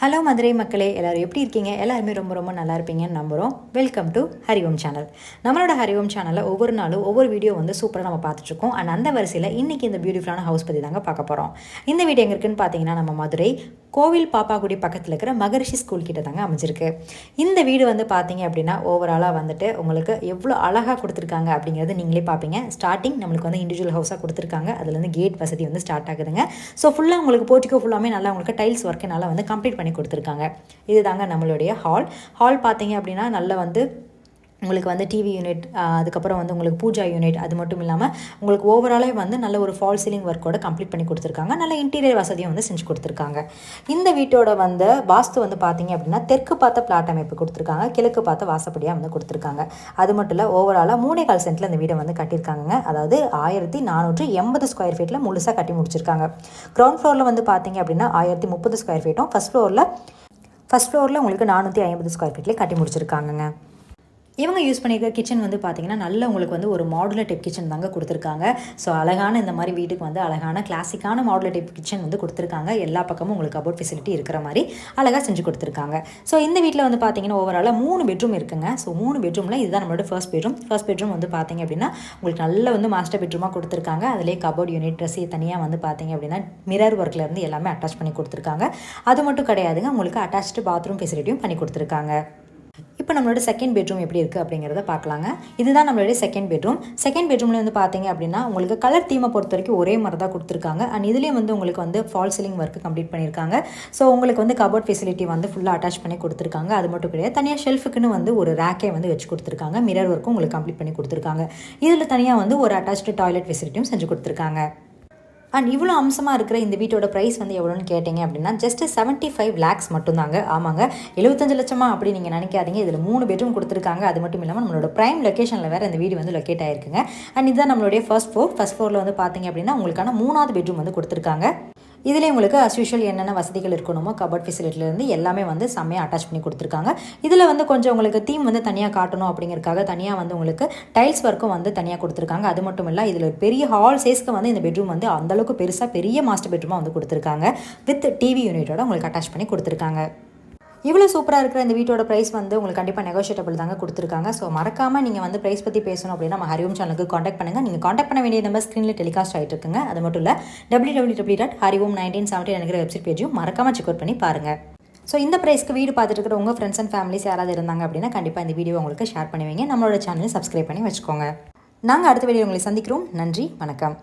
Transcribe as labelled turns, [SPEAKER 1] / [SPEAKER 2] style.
[SPEAKER 1] Hello Madurai மக்களே. எல்லோரும் எப்படி இருக்கீங்க? எல்லாருமே ரொம்ப ரொம்ப நல்லா இருப்பீங்கன்னு நம்புகிறோம் வெல்கம் டு ஹரிஓம் சேனல் நம்மளோட ஹரிஓம் சேனலில் ஒவ்வொரு நாளும் ஒவ்வொரு வீடியோ வந்து சூப்பராக நம்ம பார்த்துட்ருக்கோம். அண்ட் அந்த வரிசையில் இன்றைக்கி இந்த பியூட்டிஃபுல்லான ஹவுஸ் பற்றி தாங்க பார்க்க போகிறோம் இந்த வீடியோ எங்கே இருக்குன்னு பார்த்தீங்கன்னா நம்ம மதுரை கோவில் பாப்பாக்குடி பக்கத்தில் இருக்கிற மகரிஷி ஸ்கூல் கிட்ட தாங்க அமைஞ்சிருக்கு. இந்த வீடு வந்து பார்த்தீங்க அப்படின்னா ஓவராலாக வந்துட்டு உங்களுக்கு எவ்வளோ அழகாக கொடுத்துருக்காங்க அப்படிங்கிறது நீங்களே பார்ப்பீங்க. ஸ்டார்டிங் நம்மளுக்கு வந்து இண்டிவிஜுவல் ஹவுஸாக கொடுத்துருக்காங்க. அதுலேருந்து கேட் வசதி வந்து ஸ்டார்ட் ஆகுதுங்க. ஸோ ஃபுல்லாக உங்களுக்கு போர்ட்டிக்கோ ஃபுல்லாமே நல்லா உங்களுக்கு டைல்ஸ் ஒர்க்கு நல்லா வந்து கம்ப்ளீட் பண்ணி கொடுத்துருக்காங்க. இது தாங்க நம்மளுடைய ஹால் ஹால் பார்த்தீங்க அப்படின்னா நல்லா வந்து உங்களுக்கு வந்து டிவி யூனிட் அதுக்கப்புறம் வந்து உங்களுக்கு பூஜா யூனிட் அது மட்டும் இல்லாமல் உங்களுக்கு ஓவராலே வந்து நல்ல ஒரு ஃபால் சீலிங் ஒர்க்கோட கம்ப்ளீட் பண்ணி கொடுத்துருக்காங்க. நல்ல இன்டீரியர் வசதியும் வந்து செஞ்சு கொடுத்துருக்காங்க. இந்த வீட்டோட வந்து வாஸ்து வந்து பார்த்தீங்க அப்படின்னா தெற்கு பார்த்த பிளாட் அமைப்பு கொடுத்துருக்காங்க. கிழக்கு பார்த்த வாசப்படியாக வந்து கொடுத்துருக்காங்க. அது மட்டும் இல்லை ஓவராலாக மூணே கால் சென்ட்டில் இந்த வீடை வந்து கட்டியிருக்காங்க அதாவது ஆயிரத்தி நானூற்றி எண்பது ஸ்கொயர் ஃபீட்டில் முழுசாக கட்டி முடிச்சிருக்காங்க. கிரவுண்ட் ஃப்ளோரில் வந்து பார்த்தீங்க அப்படின்னா ஆயிரத்தி முப்பது ஸ்கொயர் ஃபீட்டும் ஃபஸ்ட் ஃப்ளோரில் ஃபஸ்ட் ஃப்ளோரில் உங்களுக்கு நானூற்றி ஐம்பது ஸ்கொயர் ஃபீட்லேயே கட்டி முடிச்சிருக்காங்கங்க. இவங்க யூஸ் பண்ணியிருக்க கிச்சன் வந்து பார்த்தீங்கன்னா நல்ல உங்களுக்கு வந்து ஒரு மாடுலர் டைப் கிச்சன் தாங்க கொடுத்துருக்காங்க. ஸோ அழகான இந்த மாதிரி வீட்டுக்கு வந்து அழகான கிளாசிக்கான மாடுலர் டைப் கிச்சன் வந்து கொடுத்துருக்காங்க. எல்லா பக்கமும் உங்களுக்கு கபோர்ட் ஃபெசிலிட்டி இருக்கிற மாதிரி அழகாக செஞ்சு கொடுத்துருக்காங்க. ஸோ இந்த வீட்டில் வந்து பார்த்தீங்கன்னா ஓவராலாக மூணு பெட்ரூம் இருக்குங்க. ஸோ மூணு பெட்ரூமில் இதுதான் நம்மளோட ஃபர்ஸ்ட் பெட்ரூம் ஃபர்ஸ்ட் பெட்ரூம் வந்து பார்த்தீங்க அப்படின்னா உங்களுக்கு நல்ல வந்து மாஸ்டர் பெட்ரூமாக கொடுத்துருக்காங்க. அதிலே கபோர்ட் யூனிட் ட்ரெஸ்ஸே தனியாக வந்து பார்த்தீங்க அப்படின்னா மிரர் ஒர்க்கில் இருந்து எல்லாமே அட்டாச் பண்ணி கொடுத்துருக்காங்க. அது மட்டும் கிடையாதுங்க உங்களுக்கு அட்டாச்டு பாத்ரூம் ஃபெசிலிட்டியும் பண்ணி கொடுத்துருக்காங்க. இப்போ நம்மளோட செகண்ட் பெட்ரூம் எப்படி இருக்குது அப்படிங்கிறத பார்க்கலாங்க. இதுதான் நம்மளுடைய செகண்ட் பெட்ரூம் செகண்ட் பெட்ரூமில் வந்து பார்த்தீங்க அப்படின்னா உங்களுக்கு கலர் தீமை பொறுத்த வரைக்கும் ஒரே மாதிரி தான் கொடுத்துருக்காங்க. அண்ட் இதுலேயும் வந்து உங்களுக்கு வந்து ஃபால் சீலிங் ஒர்க்கு கம்ப்ளீட் பண்ணியிருக்காங்க. ஸோ உங்களுக்கு வந்து கபோர்ட் ஃபெசிலிட்டி வந்து ஃபுல்லாக அட்டாச் பண்ணி கொடுத்துருக்காங்க. அது மட்டும் கிடையாது தனியாக ஷெல்ஃபுக்குன்னு வந்து ஒரு ரேக்கே வந்து வச்சு கொடுத்துருக்காங்க. மிரர் ஒர்க்கும் உங்களுக்கு கம்ப்ளீட் பண்ணி கொடுத்துருக்காங்க. இதில் தனியாக வந்து ஒரு அட்டாச்டு டாய்லெட் ஃபெசிலிட்டியும் செஞ்சு கொடுத்துருக்காங்க. அண்ட் இவ்வளோ அம்சமாக இருக்கிற இந்த வீட்டோட ப்ரைஸ் வந்து எவ்வளோன்னு கேட்டிங்க அப்படின்னா ஜஸ்ட் செவன்ட்டி ஃபைவ் லேக்ஸ் மட்டும்தாங்க. ஆமாங்க. எழுபத்தஞ்சு லட்சமா அப்படி நீங்கள் நினைக்காதீங்க. இதில் மூணு பெட்ரூம் கொடுத்துருக்காங்க. அது மட்டும் இல்லாமல் நம்மளோட ப்ரைம் லொக்கேஷனில் வேறு இந்த வீடு வந்து லொக்கேட் ஆயிருக்குங்க. அண்ட் இதுதான் நம்மளுடைய ஃபர்ஸ்ட் ஃப்ளோர் ஃபர்ஸ்ட் ஃப்ளோரில் வந்து பார்த்தீங்க அப்படின்னா உங்களுக்கான மூணாவது பெட்ரூம் வந்து கொடுத்துருக்காங்க. இதில் உங்களுக்கு அஸ்யூஷுவல் என்னென்ன வசதிகள் இருக்கணுமோ கபட் ஃபெசிலிட்டிலேருந்து எல்லாமே வந்து செம்மையாக அட்டாச் பண்ணி கொடுத்துருக்காங்க. இதில் வந்து கொஞ்சம் உங்களுக்கு தீம் வந்து தனியாக காட்டணும் அப்படிங்கிறக்காக தனியாக வந்து உங்களுக்கு டைல்ஸ் ஒர்க்கும் வந்து தனியாக கொடுத்துருக்காங்க. அது மட்டும் இல்லை இதில் பெரிய ஹால் சைஸ்க்கு வந்து இந்த பெட்ரூம் வந்து அந்தளவுக்கு பெருசாக பெரிய மாஸ்டர் பெட்ரூமாக வந்து கொடுத்துருக்காங்க. வித் டிவி யூனிட்டோட உங்களுக்கு அட்டாச் பண்ணி கொடுத்துருக்காங்க. இவ்வளோ சூப்பராக இருக்கிற இந்த வீட்டோட ப்ரைஸ் வந்து உங்களுக்கு கண்டிப்பாக நெகோஷியேட்டபிள் தாங்க கொடுத்துருக்காங்க. ஸோ மறக்காமல் நீங்கள் வந்து ப்ரைஸ் பற்றி பேசணும் அப்படின்னா நம்ம ஹரிஓம் சேனலுக்கு காண்டாக்ட் பண்ணுங்கள் நீங்கள் காண்டாக்ட் பண்ண வேண்டிய நம்பர் ஸ்க்ரீனில் டெலிகாஸ்ட் ஆகிட்டு இருக்குங்க. அது மட்டும் இல்லை W W W dot Hariom nineteen seventeen நினைக்கிற வெப்சைட் பேஜையும் மறக்காமல் செக் அவுட் பண்ணி பாருங்கள் ஸோ இந்த ப்ரைஸ்க்கு வீடு பார்த்துட்டு இருக்கிற உங்கள் ஃப்ரெண்ட்ஸ் அண்ட் ஃபேமிலிஸ் யாராவது இருந்தாங்க அப்படின்னா கண்டிப்பாக இந்த வீடியோ உங்களுக்கு ஷேர் பண்ணுவீங்க. நம்மளோட சேனலை சப்ஸ்கிரைப் பண்ணி வச்சுக்கோங்க. நாங்கள் அடுத்த வீடியோ உங்களை சந்திக்கிறோம். நன்றி வணக்கம்.